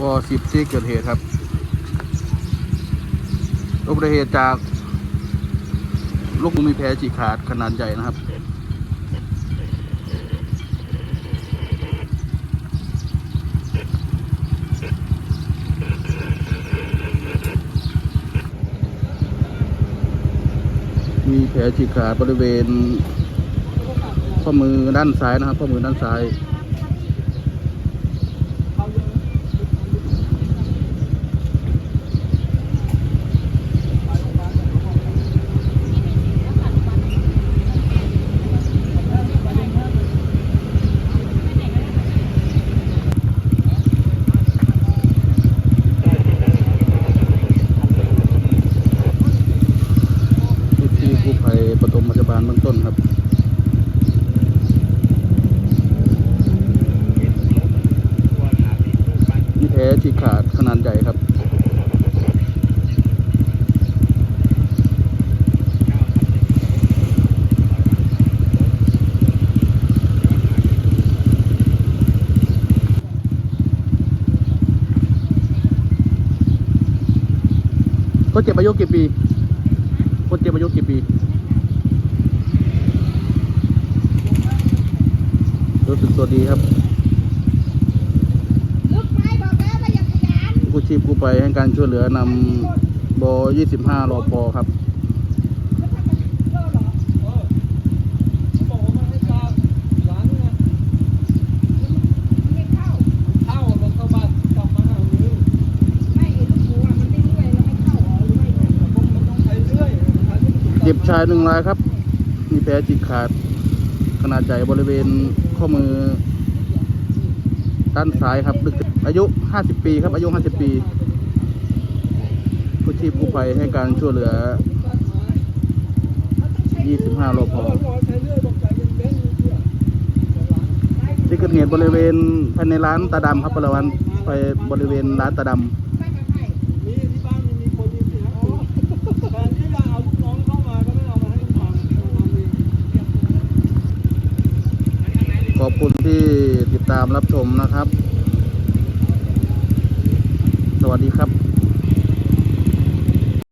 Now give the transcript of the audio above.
วสิบที่เกิดเหตุครับอุบัติเหตุจากลูกมีแผลฉีกขาดขนาดใหญ่นะครับมีแผลฉีกขาดบริเวณข้อมือด้านซ้ายนะครับข้อมือด้านซ้าย ที่กู้ภัยปฐมพยาบาลเบื้อง ต้นครับมีแผลฉีกขาดขนาดใหญ่ครับคนเจ็บอายุกี่ปีคนเจ็บอายุกี่ปี รู้สึกตัวดีครับลุกไม้บอกแล้วว่าอย่าขยันกู้ชีพกู้ภัยให้การช่วยเหลือนำบ25รอพอครับบอกว่ามันให้ตาหลังไงไม่เข้าเข้าแล้วก็บ้านกลับมาหาหนูไม่ไอ้ลูกหมูอะมันได้เรื่อยแล้วไม่เข้าเหรอหรือไม่ไงผมมันต้องใช้เรื่อยใช้ที่มันเจ็บชายหนึ่งรายครับ มีแผลฉีกขาด ขนาดใหญ่บริเวณ ข้อมือ ด้านซ้ายครับลึกอายุ 50 ปีครับอายุ 50 ปีกู้ชีพกู้ภัยให้การช่วยเหลือ 25รอพอใช้เรื่อยบที่เกิดเหตุบริเวณภายในร้านตาดำครับบริเวณไปบริเวณร้านตาดไม่กับใคร มีที่บ้านมีคนมีสี่ห้าคนแต่ที่จะเอาลูกน้องเข้ามาก็ไม่เอามาให้ทำทำเองำขอบ คุณที่ติดตามรับชมนะครับ สวัสดีครับ